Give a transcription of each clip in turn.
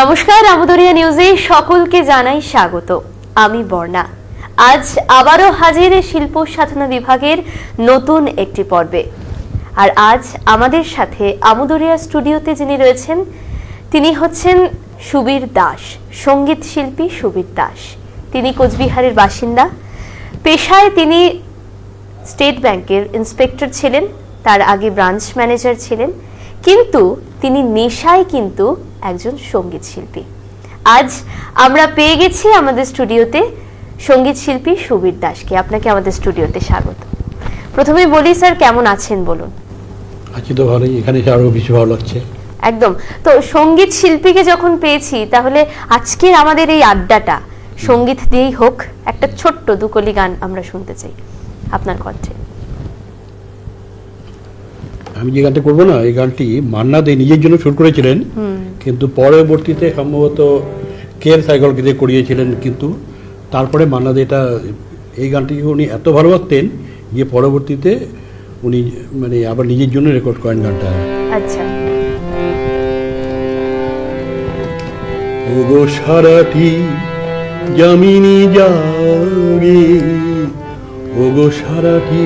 নমস্কার, আমদরিয়া নিউজে সকলকে জানাই স্বাগত। আমি বর্ণা। আজ আবারও হাজির শিল্প সাধনা বিভাগের নতুন একটি পর্বে। আর আজ আমাদের সাথে আমদরিয়া স্টুডিওতে যিনি রয়েছেন, তিনি হচ্ছেন সুবীর দাস, সংগীত শিল্পী সুবীর দাস। তিনি কোচবিহারের বাসিন্দা। পেশায় তিনি স্টেট ব্যাংকের ইন্সপেক্টর ছিলেন, তার আগে ব্রাঞ্চ ম্যানেজার ছিলেন। কিন্তু তিনি নেশায় কিন্তু একজন সংগীত শিল্পী। আজ আমরা পেয়ে গেছি আমাদের স্টুডিওতে সংগীত শিল্পী সুবীর দাসকে। আপনাকে আমাদের স্টুডিওতে স্বাগত। প্রথমে বলি স্যার কেমন আছেন বলুন? আছি তো ভালোই। এখানে এসে আরও বেশি ভালো লাগছে। একদম। তো সংগীত শিল্পীকে যখন পেয়েছি তাহলে আজকের আমাদের এই আড্ডাটা সংগীত দিয়েই হোক একটা ছোট্ট দুকলি গান আমরা শুনতে চাই। আপনার কণ্ঠে। আমি যে গানটা করব না এই গানটি মান্না দে নিজের জন্য শুট করেছিলেন। কিন্তু পরবর্তীতে সম্ভবত কেয়ার সাইকেলকে দিয়ে করিয়েছিলেন কিন্তু তারপরে মান্না দে এটা এই গানটিকে উনি এত ভালোবাসতেন যে পরবর্তীতে উনি মানে আবার নিজের জন্য রেকর্ড করেন গানটা। আচ্ছা। ওগো সারাটি জামিনী জাগে ওগো সারাটি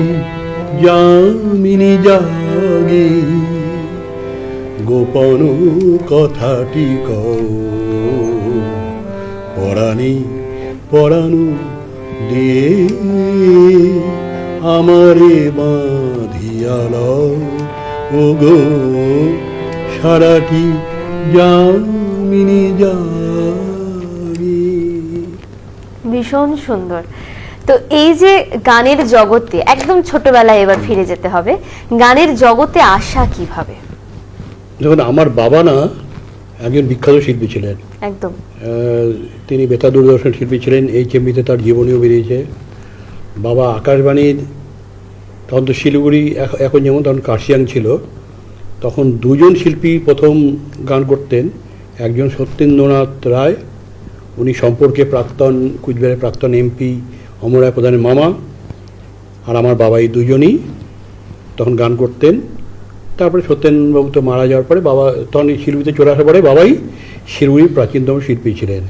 জামিনী জাগে, গোপন কথাটি পরাণে পরাণু দিয়ে আমারে বাঁধিয়াল ও গো সারাটি যামিনী জানি ভীষণ সুন্দর। তো এই যে গানের জগতে একদম ছোটবেলায় এবার ফিরে যেতে হবে গানের জগতে আসা কীভাবে? দেখুন আমার বাবা না একজন বিখ্যাত শিল্পী ছিলেন। একদম। তিনি বেতা দূরদর্শন শিল্পী ছিলেন এই চেম্বিতে তার জীবনীও বেরিয়েছে। বাবা আকাশবাণীর তখন তো শিলিগুড়ি এখ- এখন যেমন তখন কার্শিয়াং ছিল তখন দুজন শিল্পী প্রথম গান করতেন। একজন সত্যেন্দ্রনাথ রায় উনি সম্পর্কে প্রাক্তন কুচবিহারের প্রাক্তন এমপি অমর রায় প্রধানের মামা আর আমার বাবা এই দুজনই তখন গান করতেন। তারপরে সত্যেনবাবু তো মারা যাওয়ার পরে বাবা তখন শিল্পীতে চলে আসার পরে বাবাই শিলিগুড়ির প্রাচীনতম শিল্পী ছিলেন।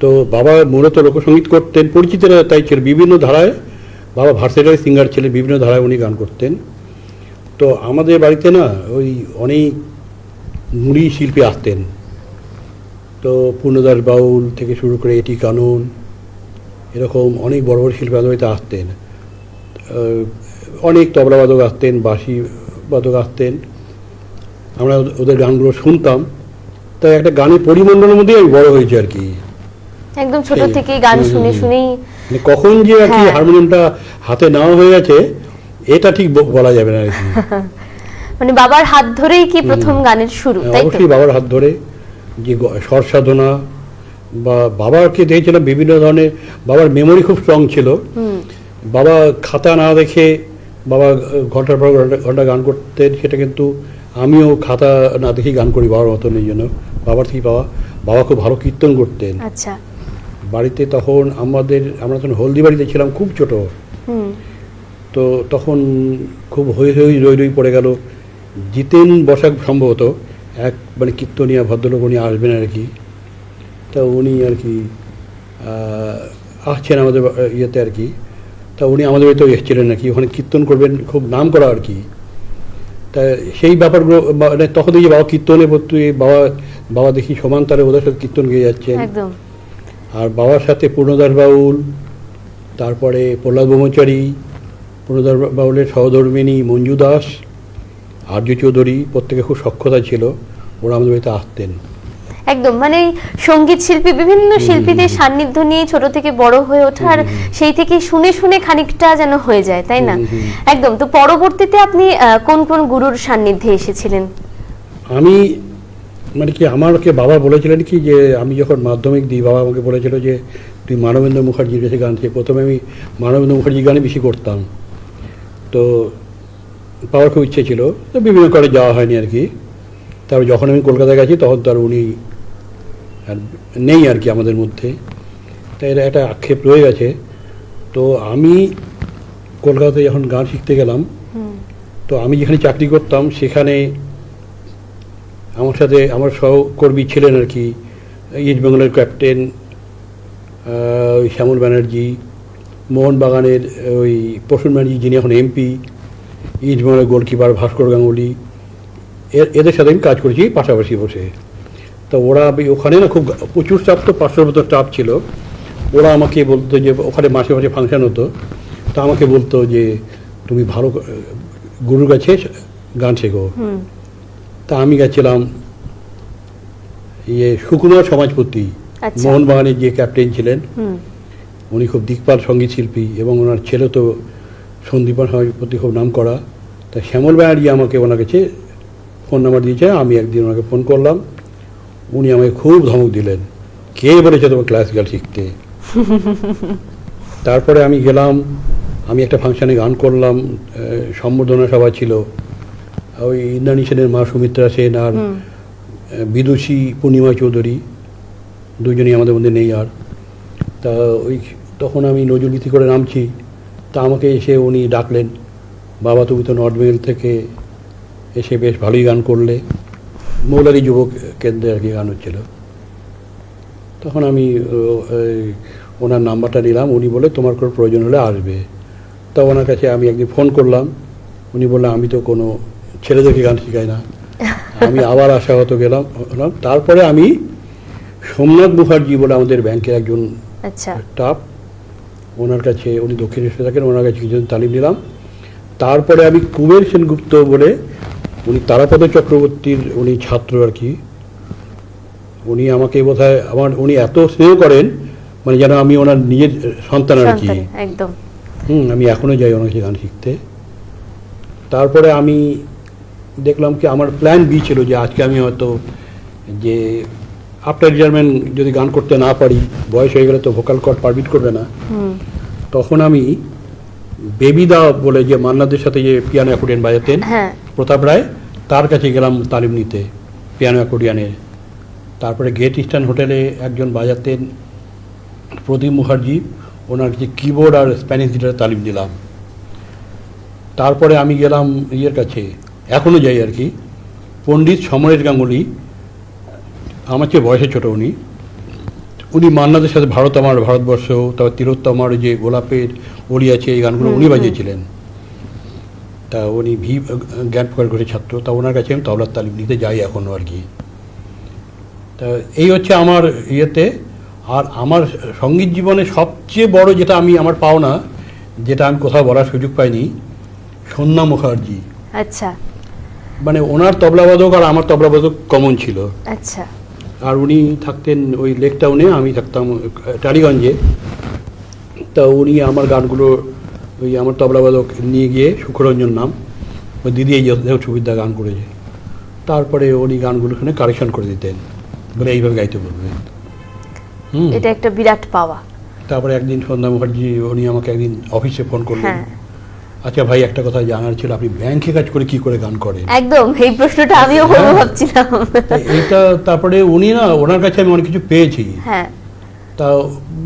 তো বাবা মূলত লোকসঙ্গীত করতেন, পরিচিতরা তাই ছিল বিভিন্ন ধারায় বাবা ভার্সেটারি সিঙ্গার ছিলেন, বিভিন্ন ধারায় উনি গান করতেন। তো আমাদের বাড়িতে না ওই অনেক মুড়ি শিল্পী আসতেন। তো পূর্ণদাস বাউল থেকে শুরু করে এটি কানন এরকম অনেক বড় বড় শিল্পী আমাদের আসতেন অনেক তবলাবাদক আসতেন বাঁশি বাদক আসতেন। আমরা ওদের- গানগুলো শুনতাম। তাই একটা গানের পরিমণ্ডলের মধ্যেই আমি বড় হয়েছি আর কি। একদম ছোট। থেকেই গান শুনে শুনেই মানে কখন যে আর কি হ্যাঁ। হারমোনিয়ামটা হাতে নেওয়া হয়ে গেছে এটা ঠিক বলা যাবে না আর কি। মানে বাবার হাত ধরেই কি প্রথম গানের শুরু তাই তো? হ্যাঁ, অবশ্যই বাবার হাত ধরে যে স্বর সাধনা বা বাবাকে দেখেছিলাম বিভিন্ন ধরনের বাবার মেমোরি খুব স্ট্রং ছিল। বাবা খাতা না দেখে বাবা ঘণ্টার পর ঘণ্টা ঘণ্টা গান করতেন সেটা কিন্তু আমিও খাতা না দেখেই গান করি বাবার মতন এই জন্য। বাবার থেকে বাবা বাবা খুব ভালো কীর্তন করতেন। আচ্ছা। বাড়িতে তখন আমাদের আমরা তখন হলদিবাড়িতে ছিলাম খুব ছোট। তো তখন খুব হই হই রই রই পড়ে গেল। জিতেন বসাক সম্ভবত এক মানে কীর্তনিয়া ভদ্রলোক উনি আসবেন আর কি। তা উনি আর কি আসছেন আমাদের ইয়েতে আর কি। তা উনি আমাদের বাড়িতেও এসেছিলেন নাকি ওখানে কীর্তন করবেন খুব নাম করা আর কি। তা সেই ব্যাপারগুলো মানে তখন দেখি বাবা কীর্তনে ভর্তি বাবা বাবা দেখি সমান তারে ওদের সাথে কীর্তন গেয়ে যাচ্ছেন। আর বাবার সাথে পূর্ণদাস বাউল তারপরে প্রহ্লাদ ব্রহ্মচারী পূর্ণদাস বাউলের সহধর্মিনী মঞ্জু দাস আর্য চৌধুরী প্রত্যেকে খুব সক্ষতা ছিল। ওরা আমাদের বাড়িতে আসতেন। একদম মানে সংগীত শিল্পী বিভিন্ন শিল্পীদের সান্নিধ্য নিয়ে ছোট থেকে বড় হয়ে ওঠার সেই থেকে শুনে শুনে খানিকটা যেন হয়ে যায় তাই না। একদম তো পরবর্তীতে আপনি কোন কোন গুরুর সান্নিধ্যে এসেছিলেন? আমি মানে কি আমাকে বাবা বলেছিলেন কি যে আমি যখন মাধ্যমিক দিই বাবা আমাকে বলেছিল যে তুই মানবেন্দ্র মুখার্জির কাছে গান শিখ প্রথমে আমি মানবেন্দ্র মুখার্জির গানে বেশি করতাম। তো পাওয়ার খুব ইচ্ছে ছিল। তো বিভিন্ন করে যাওয়া হয়নি আর কি। তারপর যখন আমি কলকাতায় গেছি তখন তার উনি আর নেই আর কি আমাদের মধ্যে। তাই এটা একটা আক্ষেপ রয়ে গেছে। তো আমি কলকাতায় যখন গান শিখতে গেলাম তো আমি যেখানে চাকরি করতাম সেখানে আমার সাথে আমার সহকর্মী ছিলেন আর কি ইস্ট বেঙ্গলের ক্যাপ্টেন ওই শ্যামল ব্যানার্জি মোহনবাগানের ওই প্রসূন ব্যানার্জি যিনি এখন এমপি ইস্ট বেঙ্গলের গোলকিপার ভাস্কর গাঙ্গুলি। এ- এদের সাথে আমি কাজ করেছি পাশাপাশি বসে। তো ওরা আমি- ওখানে না খুব প্রচুর স্টাফ তো পাঁচশোর মতো স্টাফ ছিল। ওরা আমাকে বলতো যে ওখানে মাসে মাসে ফাংশন হতো। তা আমাকে বলতো যে তুমি ভালো গুরুর কাছে গান শেখো। তা আমি গেছিলাম ইয়ে সুকুমার সমাজপতি আচ্ছা। মোহনবাগানের যে ক্যাপ্টেন ছিলেন। উনি খুব দিকপাল সংগীত শিল্পী এবং ওনার ছেলে তো সন্দীপান সমাজপতি খুব নাম করা। তা শ্যামল ব্যানার্জি আমাকে ওনার কাছে ফোন নাম্বার দিয়েছে আমি একদিন ওনাকে ফোন করলাম। উনি আমাকে খুব ধমক দিলেন। কে বলেছে তোমার ক্লাসিক্যাল শিখতে? তারপরে আমি গেলাম আমি একটা ফাংশনে গান করলাম সম্বর্ধনা সভা ছিল। ওই ইন্দ্রাণী সেনের মা সুমিত্রা সেন আর বিদুষী পূর্ণিমা চৌধুরী দুজনেই আমাদের মধ্যে নেই আর। তা ওই তখন আমি নজরুলগীতি করে নামছি। তা আমাকে এসে উনি ডাকলেন বাবা তুমি তো নর্থ বেঙ্গল থেকে এসে বেশ ভালোই গান করলে। মৌলারি যুবক কেন্দ্রে আর কি গান হচ্ছিল। তখন আমি ওনার নাম্বারটা নিলাম। উনি বলে তোমার কোনো প্রয়োজন হলে আসবে। তা ওনার কাছে আমি একদিন ফোন করলাম। উনি বললেন আমি তো কোনো ছেলেদেরকে গান শেখাই না। আমি আবার আশাহত গেলাম হলাম। তারপরে আমি সোমনাথ মুখার্জি বলে আমাদের ব্যাংকের একজন আচ্ছা। স্টাফ ওনার কাছে উনি দক্ষিণেশ্বরে থাকেন ওনার কাছে কিছুদিন তালিম নিলাম। তারপরে আমি কুবের সেনগুপ্ত বলে উনি তারাপদ চক্রবর্তীর উনি ছাত্র আর কি। উনি আমাকে বোধহয় আমার উনি এত স্নেহ করেন মানে যেন আমি ওনার নিজের সন্তান আর কি। একদম। হুম আমি এখনও যাই ওনার গান শিখতে। তারপরে আমি দেখলাম কি আমার প্ল্যান বি ছিল যে আজকে আমি হয়তো যে আফটার রিটায়ারমেন্ট যদি গান করতে না পারি বয়স হয়ে গেলে তো ভোকাল কর্ড পারমিট করবে না। তখন আমি বেবিদা বলে যে মান্নাদের সাথে যে পিয়ানো অ্যাকোর্ডিয়ান বাজাতেন হ্যাঁ। প্রতাপ রায় তার কাছে গেলাম তালিম নিতে পিয়ানো অ্যাকোর্ডিয়ানের তারপরে গেট ইস্টার্ন হোটেলে একজন বাজাতেন প্রদীপ মুখার্জি ওনার যে কিবোর্ড আর স্প্যানিশ গিটারে তালিম দিলাম। তারপরে আমি গেলাম ইয়ের কাছে এখনও যাই আর কি পণ্ডিত সমরেশ গাঙ্গুলি আমার চেয়ে বয়সে ছোট উনি। উনি মান্নাদের সাথে ভারত আমার ভারতবর্ষ তারপর তিরোত্তমার যে গোলাপের ওলি আছে এই গানগুলো উনি বাজিয়েছিলেন। তা উনি ভি জ্ঞান প্রকাশ করে ছাত্র তা ওনার কাছে আমি তবলার তালিম নিতে যাই এখনও আর কি। তা এই হচ্ছে আমার ইয়েতে আর আমার সংগীত জীবনে সবচেয়ে বড় যেটা আমি আমার পাওনা যেটা আমি কোথাও বলার সুযোগ পাইনি সন্ধ্যা মুখার্জি। আচ্ছা। মানে ওনার তবলাবাদক আর আমার তবলাবাদক কমন ছিল। আচ্ছা। আর উনি থাকতেন ওই লেক টাউনে আমি থাকতাম টালিগঞ্জে। তা উনি আমার গানগুলো ওই আমার তবলাবাদক নিয়ে গিয়ে সুখরঞ্জন নাম ওই দিদি এই সুবিধা গান করেছে। তারপরে উনি গানগুলো এখানে কারেকশন করে দিতেন বলে এইভাবে গাইতে বলবে হুম। এটা একটা বিরাট পাওয়া। তারপরে একদিন সন্ধ্যা মুখার্জি উনি আমাকে একদিন অফিসে ফোন করলেন। হ্যাঁ। আচ্ছা ভাই একটা কথা জানার ছিল আপনি ব্যাংকে কাজ করে কি করে গান করেন? একদম এই প্রশ্নটা আমিও করব হ্যাঁ। ভাবছিলাম। তা এইটা তারপরে উনি না ওনার কাছে আমি অনেক কিছু পেয়েছি। হ্যাঁ। তা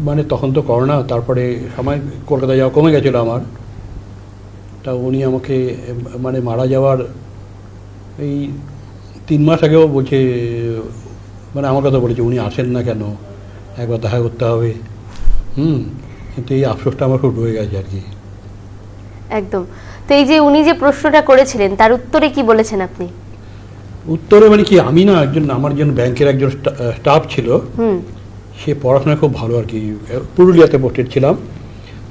মানে তখন তো করোনা তারপরে সময় কলকাতা যাওয়া কমে গেছিল আমার। তা উনি আমাকে মানে মারা যাওয়ার এই তিন মাস আগেও বলছে মানে আমার কথা বলেছে উনি আসেন না কেন? একবার দেখা করতে হবে। হুম কিন্তু এই আফসোসটা আমার খুব রয়ে গেছে আর কি। একদম। তো এই যে উনি যে প্রশ্নটা করেছিলেন তার উত্তরে কি বলেছেন আপনি? উত্তরে মানে কি আমি না একজন আমার জন্য ব্যাংকের একজন স্টাফ ছিল। সে পড়াশোনা খুব ভালো আর কি। পুরুলিয়াতে পোস্টেড ছিলাম।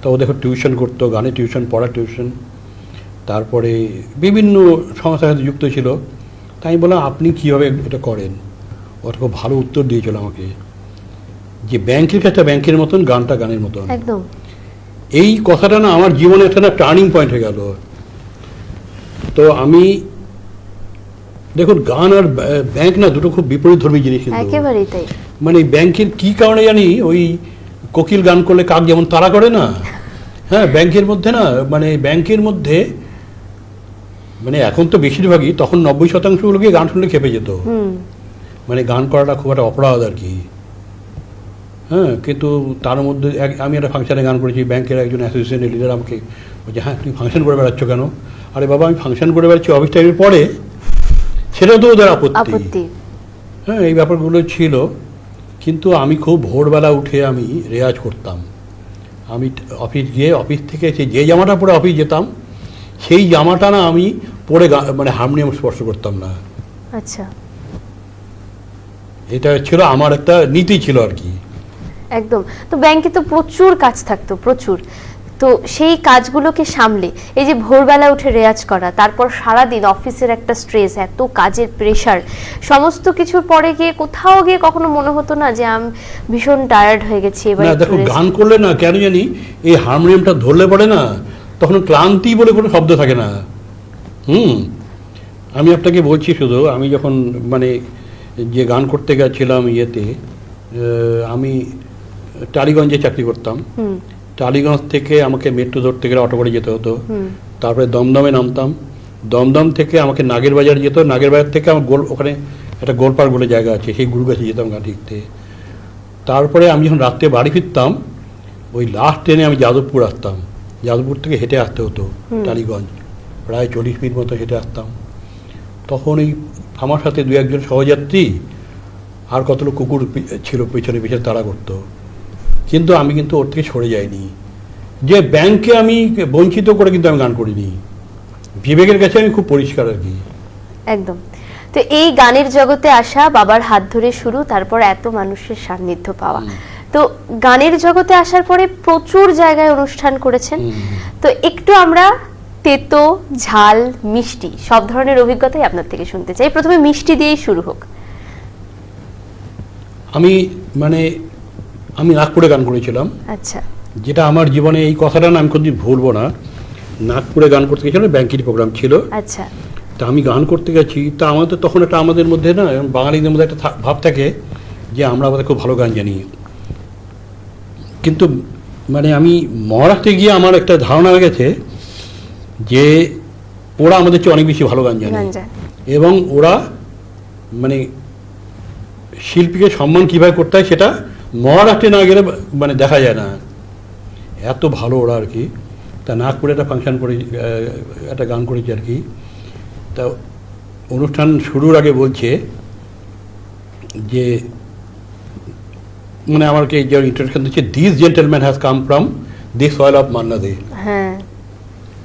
তো ও দেখো টিউশন করতো গানে টিউশন পড়া টিউশন তারপরে বিভিন্ন সংস্থার সাথে যুক্ত ছিল। তাই আমি বললাম আপনি কীভাবে এটা করেন? ওটা খুব ভালো উত্তর দিয়েছিল আমাকে। যে ব্যাংকের কাজটা ব্যাংকের মতন গানটা গানের মতন। একদম। এই কথাটা না আমার জীবনে একটা না টার্নিং পয়েন্ট হয়ে গেল। তো আমি দেখুন গান আর ব্যাংক না দুটো খুব বিপরীত ধর্মী জিনিস একেবারেই তাই। মানে ব্যাংকের কি কারণে জানি ওই কোকিল গান করলে কাক যেমন তারা করে না? হ্যাঁ ব্যাংকের মধ্যে না মানে ব্যাংকের মধ্যে মানে এখন তো বেশিরভাগই তখন নব্বই শতাংশ লোকে গান শুনলে খেপে যেত। মানে গান করাটা খুব একটা অপরাধ আর কি। হ্যাঁ কিন্তু তার মধ্যে এক- আমি একটা ফাংশনে গান করেছি ব্যাংকের একজন অ্যাসোসিয়েশনের লিডার আমাকে বলছে হ্যাঁ তুমি ফাংশন করে বেড়াচ্ছ কেন? আরে বাবা আমি ফাংশন করে বেড়াচ্ছি অফিস টাইমের পরে সেটা তো ওদের আপত্তি। হ্যাঁ এই ব্যাপারগুলো ছিল কিন্তু আমি খুব ভোরবেলা উঠে আমি রেয়াজ করতাম। আমি অফিস গিয়ে অফিস থেকে সেই যে জামাটা পরে অফিস যেতাম সেই জামাটা না আমি পরে মানে হারমোনিয়াম স্পর্শ করতাম না। আচ্ছা। এটা ছিল আমার একটা নীতি ছিল আর কি। একদম। তো ব্যাংকে তো প্রচুর কাজ থাকতো প্রচুর। তো সেই কাজগুলোকে সামলে এই যে ভোরবেলা উঠে রেয়াজ করা তারপর সারাদিন অফিসের একটা স্ট্রেস এত কাজের প্রেশার সমস্ত কিছুর পরে গিয়ে কোথাও গিয়ে কখনো মনে হতো না যে আমি ভীষণ টায়ার্ড হয়ে গেছি এবার দেখো গান করলে না কেন জানি এই হারমোনিয়ামটা ধরলে পড়ে না তখন ক্লান্তি বলে কোনো শব্দ থাকে না। হুম? আমি আপনাকে বলছি শুধু আমি যখন মানে যে গান করতে গেছিলাম ইয়েতে আমি টালিগঞ্জে চাকরি করতাম। টালিগঞ্জ থেকে আমাকে মেট্রো ধরতে গেলে অটো করে যেতে হতো। তারপরে দমদমে নামতাম। দমদম থেকে আমাকে নাগের বাজার যেত। নাগের বাজার থেকে আমার গোল ওখানে একটা গোলপাড় বলে জায়গা আছে। সেই গুরুগাছে যেতাম গান শিখতে তারপরে আমি যখন রাত্রে বাড়ি ফিরতাম ওই লাস্ট ট্রেনে আমি যাদবপুর আসতাম। যাদবপুর থেকে হেঁটে আসতে হতো টালিগঞ্জ। প্রায় চল্লিশ মিনিট মতো হেঁটে আসতাম। তখন এই আমার সাথে দু একজন সহযাত্রী আর কতগুলো কুকুর পি- ছিল পিছনে পিছনে তাড়া করতো। কিন্তু আমি কিন্তু ওর থেকে সরে যাইনি। যে ব্যাংকে আমি বঞ্চিত করে কিন্তু আমি গান করিনি। বিবেকের কাছে আমি খুব পরিষ্কার আর কি। একদম। তো এই গানের জগতে আসা বাবার হাত ধরে শুরু তারপর এত মানুষের সান্নিধ্য পাওয়া। তো গানের জগতে আসার পরে প্রচুর জায়গায় অনুষ্ঠান করেছেন। তো একটু আমরা তেতো ঝাল মিষ্টি সব ধরনের অভিজ্ঞতাই আপনার থেকে শুনতে চাই। প্রথমে মিষ্টি দিয়েই শুরু হোক। আমি মানে আমি নাগপুরে গান করেছিলাম। আচ্ছা। যেটা আমার জীবনে এই কথাটা না আমি কোনদিন ভুলবো না। নাগপুরে গান করতে গেছিলাম ব্যাংকের প্রোগ্রাম ছিল। আচ্ছা। তা আমি গান করতে গেছি। তা আমাদের তখন একটা আমাদের মধ্যে না বাঙালিদের মধ্যে একটা ভাব থাকে যে আমরা আমাদের খুব ভালো গান জানি। কিন্তু মানে আমি মহারাষ্ট্রে গিয়ে আমার একটা ধারণা হয়ে গেছে যে ওরা আমাদের চেয়ে অনেক বেশি ভালো গান জানে। এবং ওরা মানে শিল্পীকে সম্মান কীভাবে করতে হয় সেটা মহারাষ্ট্রে না গেলে মানে দেখা যায় না। এত ভালো ওরা আর কি। তা নাগপুরে একটা ফাংশন করে একটা গান করেছি আর কি। তা অনুষ্ঠান শুরুর আগে বলছে যে মানে আমাকে যে ইন্ট্রোডাকশন দিচ্ছে this gentleman has come from this soil of Manna Dey হ্যাঁ।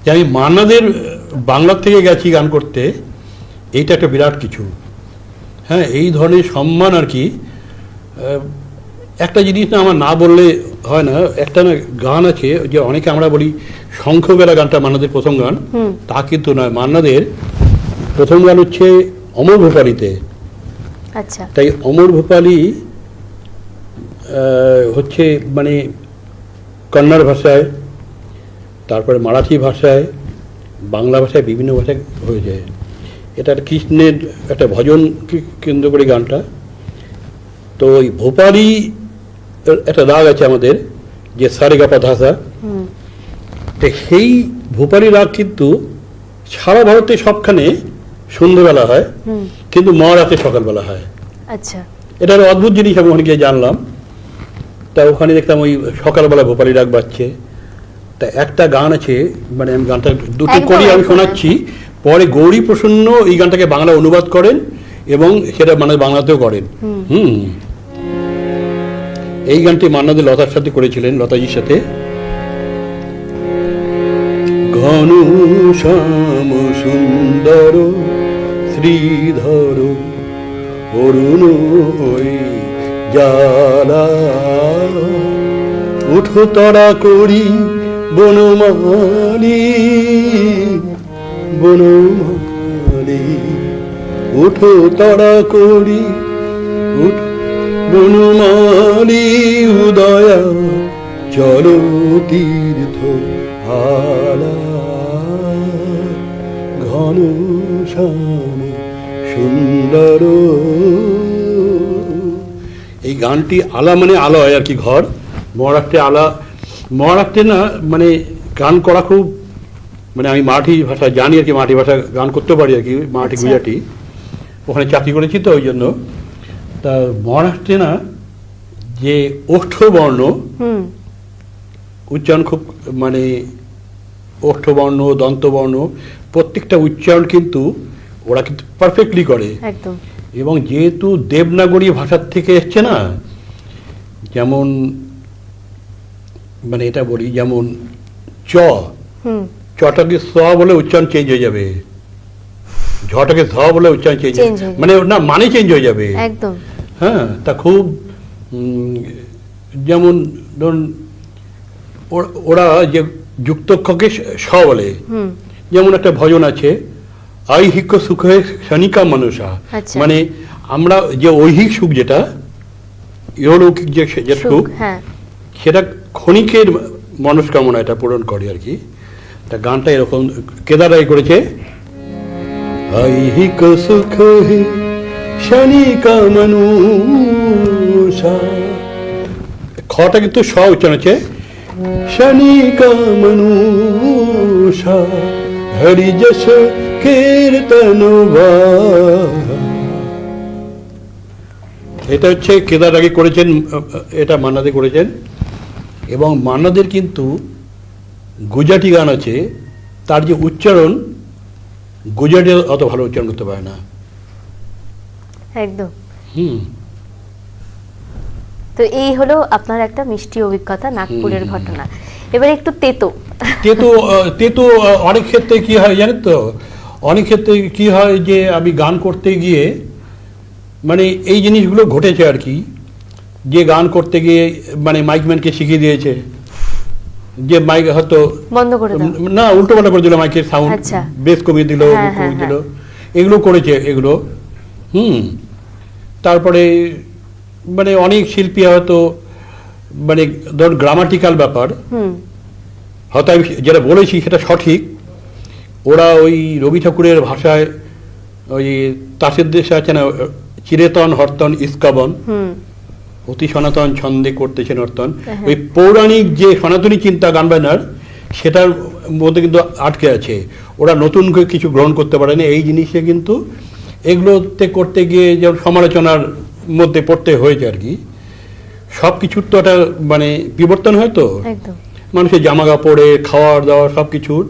যে আমি মান্নাদের বাংলার থেকে গেছি গান করতে এইটা একটা বিরাট কিছু। হ্যাঁ এই ধরনের সম্মান আর কি একটা জিনিস না আমার না বললে হয় না একটা না গান আছে যে অনেকে আমরা বলি শঙ্খবেলা গানটা মান্নাদের প্রথম গান। তা কিন্তু নয় মান্নাদের প্রথম গান হচ্ছে অমর ভোপালিতে। আচ্ছা। তাই অমর ভোপালি হচ্ছে মানে কন্নড় ভাষায় তারপরে মারাঠি ভাষায় বাংলা ভাষায় বিভিন্ন ভাষায় হয়ে যায়। এটা কৃষ্ণের একটা ভজন কেন্দ্র করে গানটা। তো ওই ভোপালি একটা রাগ আছে আমাদের যে সারেগাপা ধাসা তো সেই ভোপালি রাগ কিন্তু সারা ভারতে সবখানে সন্ধ্যেবেলা হয় কিন্তু মহারাতে সকালবেলা হয়। আচ্ছা। এটা অদ্ভুত জিনিস আমি ওখানে গিয়ে জানলাম। তা ওখানে দেখলাম ওই সকালবেলা ভোপালি ডাক বাজছে। তা একটা গান আছে মানে আমি গানটা দুটো করি আমি শোনাচ্ছি। পরে গৌরী প্রসন্ন এই গানটাকে বাংলা অনুবাদ করেন এবং সেটা মানে বাংলাতেও করেন। হুম। এই গানটি মান্নাদের লতার সাথে করেছিলেন, লতাজির সাথে। ঘন শ্যাম সুন্দর, শ্রীধর অরুণ জালা উঠো তরা করি বনমালি বনমালি। উঠো তরা করি বনমালি উদয়া চলো তীর্থ আলা। ঘন শ্যাম সুন্দর এই গানটি আলা মানে আলয় আর কি ঘর। মহারাষ্ট্রে আলা মহারাষ্ট্রে না মানে গান করা খুব মানে আমি মারাঠি ভাষা জানি আর কি মারাঠি ভাষা গান করতে পারি আর কি মারাঠি আচ্ছা। গুজরাটি। ওখানে চাকরি করেছি তো ওই জন্য। তা মহারাষ্ট্রে না যে ওষ্ঠবর্ণ উচ্চারণ খুব মানে ওষ্ঠবর্ণ দন্তবর্ণ প্রত্যেকটা উচ্চারণ কিন্তু ওরা কিন্তু পারফেক্টলি করে। এবং যেহেতু দেবনাগরী ভাষার থেকে এসছে না যেমন মানে এটা বলি যেমন চ চটাকে স বলে উচ্চারণ চেঞ্জ হয়ে যাবে। ঝটাকে ঝ বলে উচ্চারণ চেঞ্জ। মানে না মানে চেঞ্জ হয়ে যাবে। একদম। হ্যাঁ তা খুব যেমন ধরুন ওরা যে যুক্তক্ষকে স বলে যেমন একটা ভজন আছে ঐহিক সুখে শনিকা মানুষা। আচ্ছা। মানে আমরা যে ঐহিক সুখ যেটা ইহলৌকিক যে সুখ হ্যাঁ। সেটা ক্ষণিকের মনস্কামনা এটা পূরণ করে আর কি। তা গানটা এরকম কেদারাই করেছে সুখ হে শনিকা মানুষা খটা কিন্তু স উচ্চারণ আছে শনিকা মানুষা হরি যশ কীর্তন এটা হচ্ছে কেদার আগে করেছেন এটা মান্নাদে করেছেন এবং মান্নাদের কিন্তু গুজরাটি গান আছে তার যে উচ্চারণ গুজরাটি অত ভালো উচ্চারণ করতে পারে না। একদম। হুম। তো এই হলো আপনার একটা মিষ্টি অভিজ্ঞতা নাগপুরের ঘটনা। এবার একটু তেতো। তেতো তেতো অনেক ক্ষেত্রে কি হয় জানেন তো? অনেক ক্ষেত্রে কি হয় যে আমি গান করতে গিয়ে মানে এই জিনিসগুলো ঘটেছে আর কি। যে গান করতে গিয়ে মানে মাইকম্যানকে শিখিয়ে দিয়েছে। যে মাইক হয়তো বন্ধ করে না উল্টো পাল্টা করে দিল মাইকের সাউন্ড। বেশ কমিয়ে দিল হ্যাঁ, কমিয়ে হ্যাঁ, দিল। এগুলো করেছে এগুলো। হুম। তারপরে মানে অনেক শিল্পী হয়তো মানে ধর গ্রামাটিক্যাল ব্যাপার। হয়তো আমি যেটা বলেছি সেটা সঠিক। ওরা ওই রবি ঠাকুরের ভাষায় ওই তাসের দেশে আছে না চিরেতন হর্তন ইস্কাবন। হুম। অতি সনাতন ছন্দে করতেছেন নর্তন হ্যাঁ। ওই পৌরাণিক যে সনাতনী চিন্তা গান বাজনার সেটার মধ্যে কিন্তু আটকে আছে। ওরা নতুন করে কিছু গ্রহণ করতে পারেনি। এই জিনিসে কিন্তু এগুলোতে করতে গিয়ে যেমন সমালোচনার মধ্যে পড়তে হয়েছে আর কি। সব কিছুর তো একটা মানে বিবর্তন হয় তো। মানুষের জামা কাপড়ে খাওয়ার দাওয়ার সব কিছুর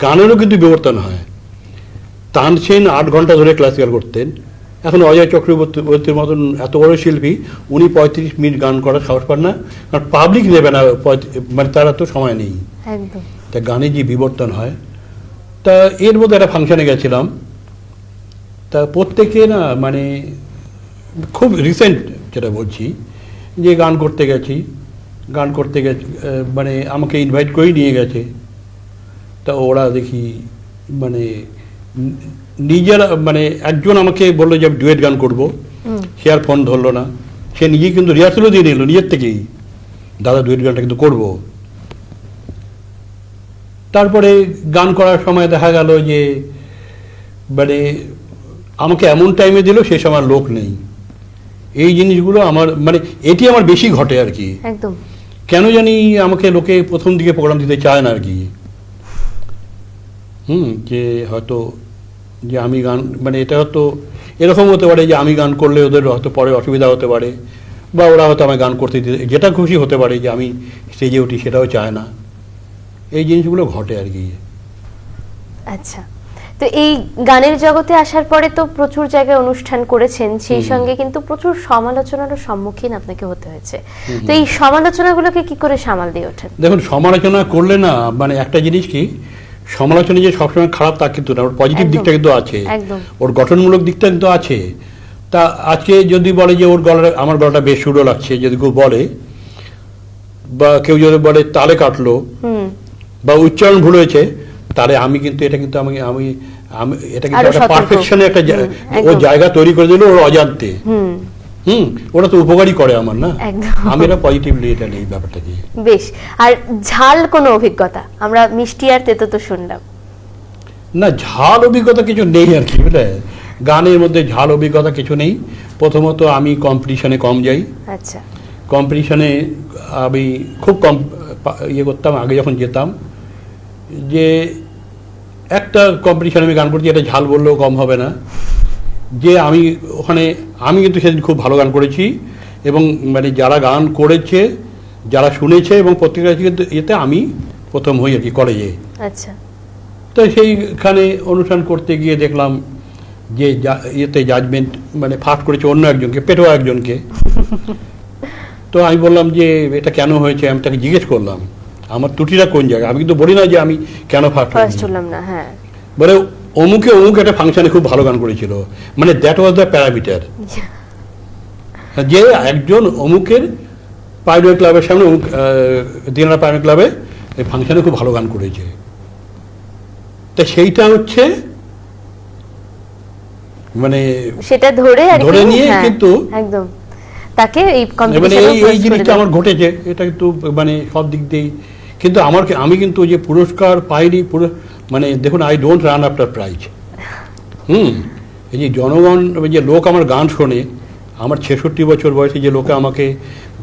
গানেরও কিন্তু বিবর্তন হয়। তানসেন আট ঘণ্টা ধরে ক্লাসিক্যাল করতেন। এখন অজয় চক্রবর্তীর মতন এত বড় শিল্পী উনি পঁয়ত্রিশ মিনিট গান করার সাহস পান না কারণ পাবলিক নেবে না মানে তার তো সময় নেই। তা গানে যে বিবর্তন হয় তা এর মধ্যে একটা ফাংশনে গেছিলাম। তা প্রত্যেকে না মানে খুব রিসেন্ট যেটা বলছি যে গান করতে গেছি গান করতে গেছি মানে আমাকে ইনভাইট করেই নিয়ে গেছে। তা ওরা দেখি মানে নিজেরা মানে একজন আমাকে বলল যে আমি ডুয়েট গান করব। সে আর ফোন ধরলো না। সে নিজে কিন্তু রিহার্সেলও দিয়ে নিল নিজের থেকেই। দাদা ডুয়েট গানটা কিন্তু করব। তারপরে গান করার সময় দেখা গেল যে মানে আমাকে এমন টাইমে দিল সে সময় লোক নেই। এই জিনিসগুলো আমার মানে এটি আমার বেশি ঘটে আর কি। একদম। কেন জানি আমাকে লোকে প্রথম দিকে প্রোগ্রাম দিতে চায় না আর কি। হুম যে হয়তো যে আমি গান মানে এটা হয়তো এরকম হতে পারে যে আমি গান করলে ওদের হয়তো পরে অসুবিধা হতে পারে বা ওরা হয়তো আমায় গান করতে দিতে যেটা খুশি হতে পারে যে আমি স্টেজে উঠি সেটাও চায় না। এই জিনিসগুলো ঘটে আর কি। আচ্ছা। তো এই গানের জগতে আসার পরে তো প্রচুর জায়গায় অনুষ্ঠান করেছেন সেই সঙ্গে কিন্তু প্রচুর সমালোচনারও সম্মুখীন আপনাকে হতে হয়েছে। তো এই সমালোচনাগুলোকে কি করে সামাল দিয়ে ওঠেন? দেখুন সমালোচনা করলে না মানে একটা জিনিস কি সমালোচনা যে সবসময় খারাপ তা কিন্তু না। ওর পজিটিভ দিকটা কিন্তু আছে। ওর গঠনমূলক দিকটা কিন্তু আছে। তা আজকে যদি বলে যে ওর গলা আমার গলাটা বেশ সুরো লাগছে যদি কেউ বলে বা কেউ যদি বলে তালে কাটলো বা উচ্চারণ ভুল হয়েছে তাহলে আমি কিন্তু এটা কিন্তু আমি আমি আমি এটা কিন্তু একটা। পারফেকশনে একটা ও জায়গা তৈরি করে দিল ওর অজান্তে। হুম ওটা তো উপকারী করে আমার না? একদম। আমি এটা পজিটিভলি এটা নেই ব্যাপারটাকে। বেশ আর ঝাল কোনো অভিজ্ঞতা? আমরা মিষ্টি আর তেতো তো শুনলাম। না ঝাল অভিজ্ঞতা কিছু নেই আর কি বুঝলে? গানের মধ্যে ঝাল অভিজ্ঞতা কিছু নেই। প্রথমত আমি কম্পিটিশনে কম যাই। আচ্ছা। কম্পিটিশনে আমি খুব কম ইয়ে করতাম আগে যখন যেতাম যে একটা কম্পিটিশনে আমি গান করছি এটা ঝাল বললেও কম হবে না। যে আমি ওখানে আমি কিন্তু সেদিন খুব ভালো গান করেছি এবং মানে যারা গান করেছে যারা শুনেছে এবং প্রত্যেকের কাছে কিন্তু এতে আমি প্রথম হই আর কি কলেজে। আচ্ছা। তো সেইখানে অনুষ্ঠান করতে গিয়ে দেখলাম যে ইয়েতে জাজমেন্ট মানে ফার্স্ট করেছে অন্য একজনকে পেটোয়া একজনকে। তো আমি বললাম যে এটা কেন হয়েছে? আমি তাকে জিজ্ঞেস করলাম আমার ত্রুটিটা কোন জায়গায়? আমি কিন্তু বলি না যে আমি কেন ফার্স্ট ফার্স্ট হলাম না হ্যাঁ। বলে অমুকে অমুক একটা ফাংশনে খুব ভালো গান করেছিল। মানে দ্যাট ওয়াজ দ্য প্যারামিটার যে একজন অমুকের পাইরো ক্লাবের সামনে অমুক দিনারা পাইরো ক্লাবে এই ফাংশনে খুব ভালো গান করেছে। তা সেইটা হচ্ছে মানে সেটা ধরে ধরে নিয়ে হ্যাঁ, কিন্তু- একদম। তাকে এই মানে কম্পিটিশনে এই জিনিসটা আমার ঘটেছে এটা কিন্তু মানে সব দিক দিয়েই। কিন্তু আমার আমি কিন্তু যে পুরস্কার পাইনি পুরো মানে দেখুন I don't run after prize hmm এই যে জনগণ ওই যে লোক আমার গান শোনে আমার ছেষট্টি বছর বয়সে যে লোকে আমাকে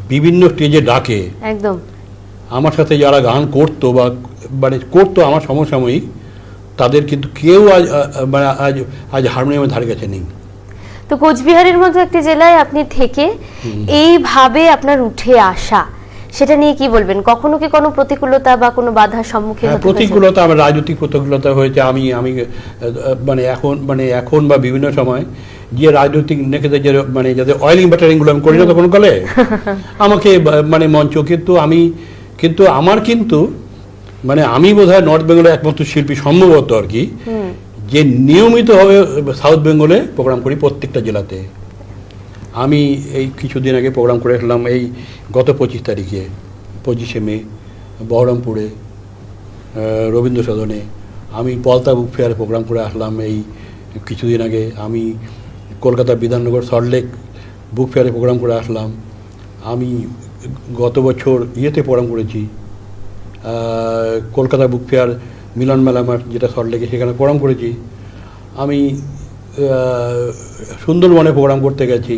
বিভিন্ন স্টেজে ডাকে একদম। আমার সাথে যারা গান করতো বা মানে করতো আমার সমসাময়িক তাদের কিন্তু কেউ আজ মানে আজ আজ হারমোনিয়ামের ধারে কাছে নেই। তো কোচবিহারের মতো একটি জেলায় আপনি থেকে এইভাবে আপনার উঠে আসা সেটা নিয়ে কি বলবেন? কখনো কি কোনো প্রতিকূলতা বা কোনো বাধার সম্মুখীন হ্যাঁ হতে প্রতিকূলতা আমার রাজনৈতিক প্রতিকূলতা হয়েছে। আমি আমি মানে এখন মানে এখন বা বিভিন্ন সময় যে রাজনৈতিক নেতাদের যে মানে যাদের অয়েলিং ব্যাটারিংগুলো আমি করি না তখন কালে আমাকে মানে মঞ্চ কিন্তু আমি কিন্তু আমার কিন্তু মানে আমি বোধহয় নর্থ বেঙ্গলের একমাত্র শিল্পী সম্ভবত আর কি যে নিয়মিতভাবে সাউথ বেঙ্গলে প্রোগ্রাম করি প্রত্যেকটা জেলাতে। আমি এই কিছুদিন আগে প্রোগ্রাম করে আসলাম, এই গত পঁচিশ তারিখে, পঁচিশে মে, বহরমপুরে রবীন্দ্র সদনে আমি পলতা বুক ফেয়ারে প্রোগ্রাম করে আসলাম, এই কিছুদিন আগে। আমি কলকাতা বিধাননগর সল্টলেক বুক ফেয়ারে প্রোগ্রাম করে আসলাম। আমি গত বছর ইয়েতে প্রোগ্রাম করেছি কলকাতা বুক ফেয়ার মিলন মেলা মাঠ যেটা সল্টলেকে সেখানে প্রোগ্রাম করেছি। আমি সুন্দরবনে প্রোগ্রাম করতে গেছি।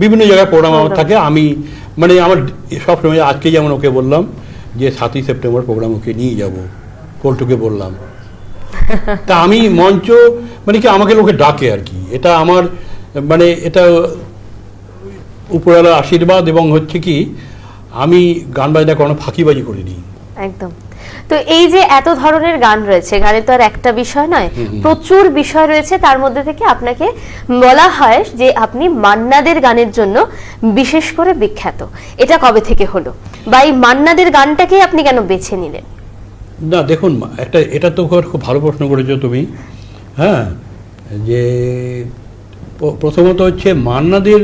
বিভিন্ন জায়গায় প্রোগ্রাম আমার থাকে আমি মানে আমার সবসময় আজকে যেমন ওকে বললাম যে সাতই সেপ্টেম্বর প্রোগ্রাম ওকে নিয়ে যাব পল্টুকে বললাম। তা আমি মঞ্চ মানে কি আমাকে লোকে ডাকে আর কি। এটা আমার মানে এটা উপরওয়ালার আশীর্বাদ এবং হচ্ছে কি আমি গান বাজনা কোনো ফাঁকিবাজি করিনি। একদম। তো এই যে এত ধরনের গান রয়েছে গানে তো আর একটা বিষয় নয়। প্রচুর বিষয় রয়েছে। তার মধ্যে থেকে আপনাকে বলা হয় যে আপনি মান্নাদের গানের জন্য বিশেষ করে বিখ্যাত। এটা কবে থেকে হলো? বা এই মান্নাদের গানটাকে আপনি কেন বেছে নিলেন? না দেখুন একটা এটা তো খুব খুব ভালো প্রশ্ন করেছ তুমি। হ্যাঁ যে প্রথমত হচ্ছে মান্নাদের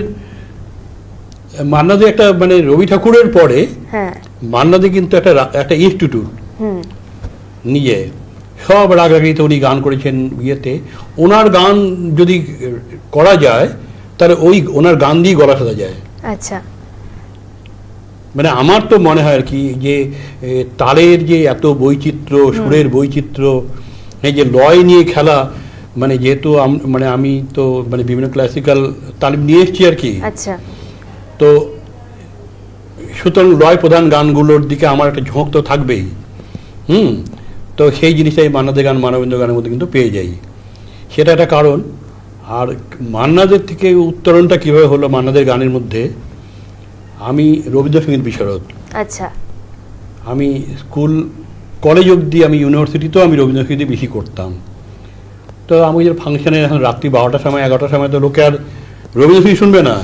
মান্নাদের একটা মানে রবি ঠাকুরের পরে হ্যাঁ। মান্নাদের কিন্তু একটা একটা ইনস্টিটিউট নিজে সব রাগ রাগিতে উনি গান করেছেন ইয়েতে। ওনার গান যদি করা যায় তাহলে ওই ওনার গান দিয়ে গলা সাজা যায়। আচ্ছা। মানে আমার তো মনে হয় আর কি যে তালের যে এত বৈচিত্র্য সুরের বৈচিত্র্য এই যে লয় নিয়ে খেলা মানে যেহেতু মানে আমি তো মানে বিভিন্ন ক্লাসিক্যাল তালিম নিয়ে এসেছি আর কি। আচ্ছা। তো সুতরাং লয় প্রধান গানগুলোর দিকে আমার একটা ঝোঁক তো থাকবেই। হুম। তো সেই জিনিসটাই মান্নাদের গান মানবেন্দ্র গানের মধ্যে কিন্তু পেয়ে যাই। সেটা একটা কারণ। আর মান্নাদের থেকে উত্তরণটা কীভাবে হলো মান্নাদের গানের মধ্যে আমি রবীন্দ্রসঙ্গীত বিশারদ। আচ্ছা। আমি স্কুল কলেজ অবধি আমি ইউনিভার্সিটিতেও আমি রবীন্দ্রসঙ্গীতই বেশি করতাম। তো আমি যে ফাংশনে এখন রাত্রি বারোটার সময় এগারোটার সময় তো লোকে আর রবীন্দ্রসঙ্গীত শুনবে না।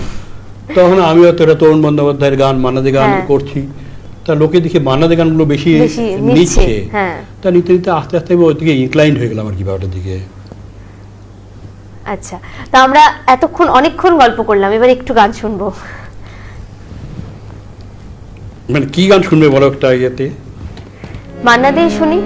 তখন আমি হয়তো এটা তরুণ বন্দ্যোপাধ্যায়ের গান মান্নাদের গান হ্যাঁ। করছি। তা লোকে দেখে মান্নাদের গানগুলো বেশি নিচ্ছে। হ্যাঁ। তা নিতে নিতে আস্তে আস্তে ওই দিকে ইনক্লাইন্ড হয়ে গেলাম আর কি ব্যাপারটার দিকে। আচ্ছা তা আমরা এতক্ষণ অনেকক্ষণ গল্প করলাম এবার একটু গান শুনব। মানে কি গান শুনবে বলো একটা ইয়েতে? মান্না দিয়ে শুনি।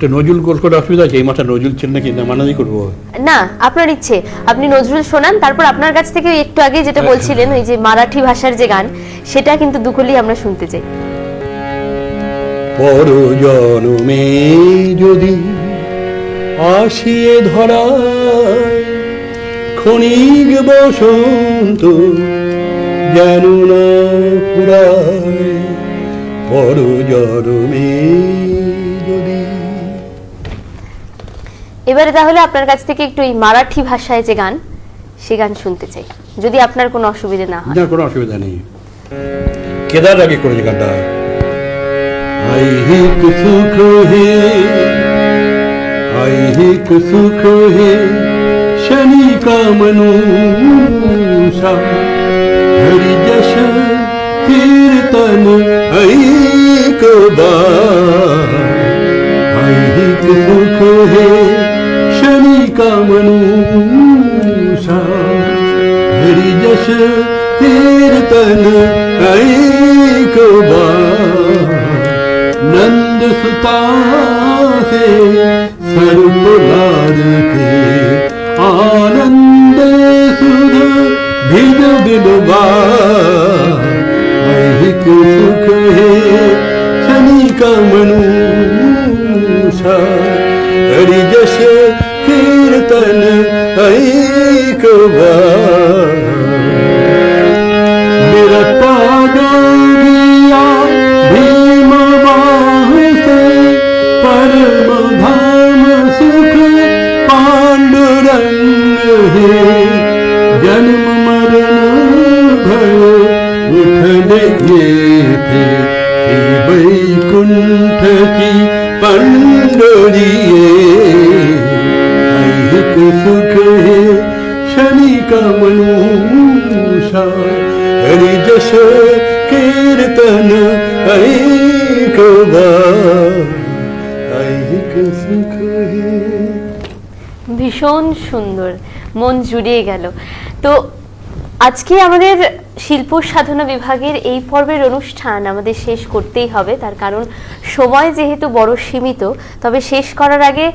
একটা নজরুল গোল করে অসুবিধা আছে এই মাসটা নজরুল ছিল নাকি? না মানাদি করব। না আপনার ইচ্ছে। আপনি নজরুল শোনান তারপর আপনার কাছ থেকে একটু আগে যেটা বলছিলেন ওই যে মারাঠি ভাষার যে গান সেটা কিন্তু দুকলি আমরা শুনতে চাই। পর জনমে যদি আসিয়ে ধরায় ক্ষণিক বসন্ত যেন না ফুরায় পর এবারে তাহলে আপনার কাছ থেকে একটু এই মারাঠি ভাষায় যে গান সে গান শুনতে চাই যদি আপনার কোনো অসুবিধা না হয় না কোনো অসুবিধা নেই কেদার আগে করেছে গানটা ऐहिक सुख है ऐहिक सुख है शनि का मनुषा हरि जश कीर्तन ऐक बार ऐहिक सुख है कमनूषा हरि जश कीर्तन एक नंद सुता से सर्व के आनंद सुध भिद बिलवा महिक कीर्तन ऐक बार ऐहिक सुख है ভীষণ সুন্দর মন জুড়িয়ে গেল তো আজকে আমাদের শিল্প সাধনা বিভাগের এই পর্বের অনুষ্ঠান আমাদের শেষ করতেই হবে তার কারণ সময় যেহেতু বড় সীমিত তবে শেষ করার আগে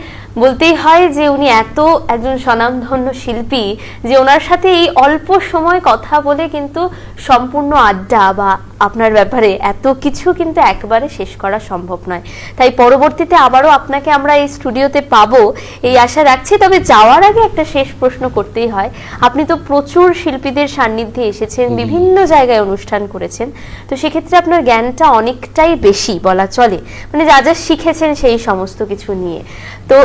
বলতেই হয় যে উনি এত একজন স্বনামধন্য শিল্পী যে ওনার সাথে এই অল্প সময় কথা বলে কিন্তু সম্পূর্ণ আড্ডা বা আপনার ব্যাপারে এত কিছু কিন্তু একবারে শেষ করা সম্ভব নয়। তাই পরবর্তীতে আবারও আপনাকে আমরা এই স্টুডিওতে পাবো এই আশা রাখছি। তবে যাওয়ার আগে একটা শেষ প্রশ্ন করতেই হয়। আপনি তো প্রচুর শিল্পীদের সান্নিধ্যে এসেছেন বিভিন্ন জায়গায় অনুষ্ঠান করেছেন। তো সেক্ষেত্রে আপনার জ্ঞানটা অনেকটাই বেশি বলা চলে। মানে যা যা শিখেছেন সেই সমস্ত কিছু নিয়ে। তো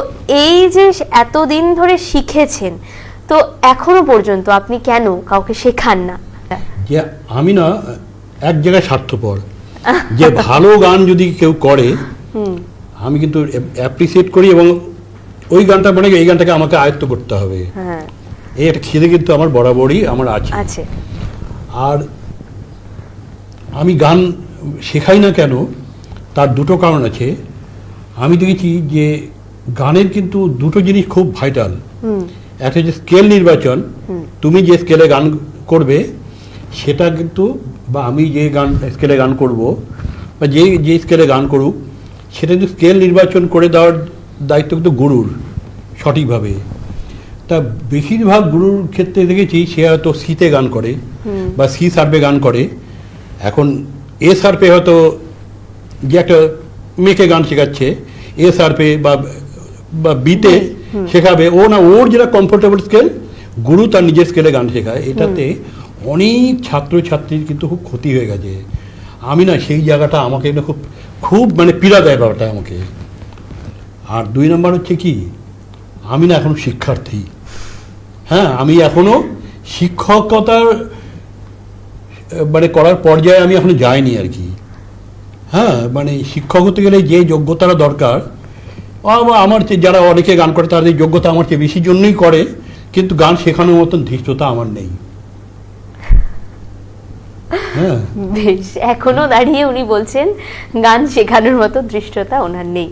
এই যে এতদিন ধরে শিখেছেন তো এখনও পর্যন্ত আপনি কেন কাউকে শেখান না? আমি না এক জায়গায় স্বার্থপর। যে ভালো গান যদি কেউ করে আমি কিন্তু অ্যাপ্রিসিয়েট করি এবং ওই গানটা মানে এই গানটাকে আমাকে আয়ত্ত করতে হবে। হ্যাঁ। এই একটা খিদে কিন্তু আমার বরাবরই আমার আছে। আছে। আর আমি গান শেখাই না কেন তার দুটো কারণ আছে। আমি দেখেছি যে গানের কিন্তু দুটো জিনিস খুব ভাইটাল একটা হচ্ছে স্কেল নির্বাচন। তুমি যে স্কেলে গান করবে সেটা কিন্তু বা আমি যে গান স্কেলে গান করব বা যে যে স্কেলে গান করুক সেটা কিন্তু স্কেল নির্বাচন করে দেওয়ার দায়িত্ব কিন্তু গুরুর সঠিকভাবে। তা বেশিরভাগ গুরুর ক্ষেত্রে দেখেছি সে হয়তো সিতে গান করে বা সি সার্ভে গান করে। এখন এ সার্ভে হয়তো যে একটা মেয়েকে গান শেখাচ্ছে এ সার্ভে বা বা বিতে শেখাবে ও না ওর যেটা কমফোর্টেবল স্কেল গুরু তার নিজের স্কেলে গান শেখায়। এটাতে অনেক ছাত্র ছাত্রীর কিন্তু খুব ক্ষতি হয়ে গেছে। আমি না সেই জায়গাটা আমাকে না খুব খুব মানে পীড়া দেয় ব্যাপারটা আমাকে। আর দুই নম্বর হচ্ছে কি আমি না এখনও শিক্ষার্থী। হ্যাঁ আমি এখনও শিক্ষকতার মানে করার পর্যায়ে আমি এখনও যাইনি আর কি। হ্যাঁ মানে শিক্ষক হতে গেলে যে যোগ্যতাটা দরকার আমার চেয়ে যারা অনেকে গান করে তাদের যোগ্যতা আমার চেয়ে বেশি জন্যই করে কিন্তু গান শেখানোর মতন ধৃষ্টতা আমার নেই। হ্যাঁ। বেশ এখনও দাঁড়িয়ে উনি বলছেন গান শেখানোর মতো দৃষ্টতা ওনার নেই।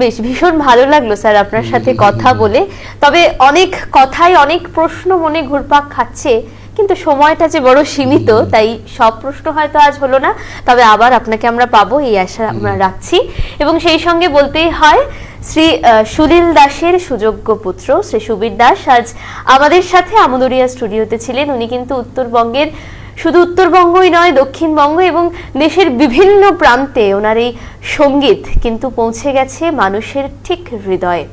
বেশ ভীষণ ভালো লাগল স্যার আপনার সাথে কথা বলে। তবে অনেক কথাই অনেক প্রশ্ন মনে ঘুরপাক খাচ্ছে। কিন্তু সময়টা যে বড় সীমিত তাই সব প্রশ্ন হয়তো আজ হলো না তবে আবার আপনাকে আমরা পাবো এই আশা আমরা রাখছি। এবং সেই সঙ্গে বলতেই হয় শ্রী সুনীল দাসের সুযোগ্য পুত্র শ্রী সুবীর দাস আজ আমাদের সাথে আমদরিয়া স্টুডিওতে ছিলেন। উনি কিন্তু উত্তরবঙ্গের শুধু উত্তরবঙ্গই নয় দক্ষিণবঙ্গ এবং দেশের বিভিন্ন প্রান্তে ওনার এই সংগীত কিন্তু পৌঁছে গেছে মানুষের ঠিক হৃদয়ে।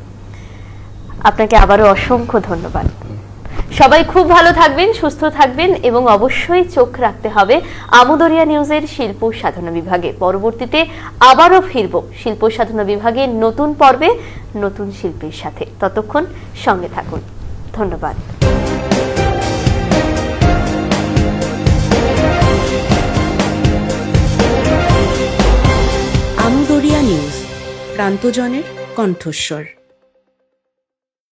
আপনাকে আবারও অসংখ্য ধন্যবাদ। সবাই খুব ভালো থাকবেন, সুস্থ থাকবেন এবং অবশ্যই চোখ রাখতে হবে আমদরিয়া নিউজের শিল্প সাধনা বিভাগে। পরবর্তীতে আবারও ফিরব শিল্প সাধনা বিভাগের নতুন পর্বে নতুন শিল্পীর সাথে। ততক্ষণ সঙ্গে থাকুন। ধন্যবাদ। আমদরিয়া নিউজ, প্রান্তজনের কণ্ঠস্বর।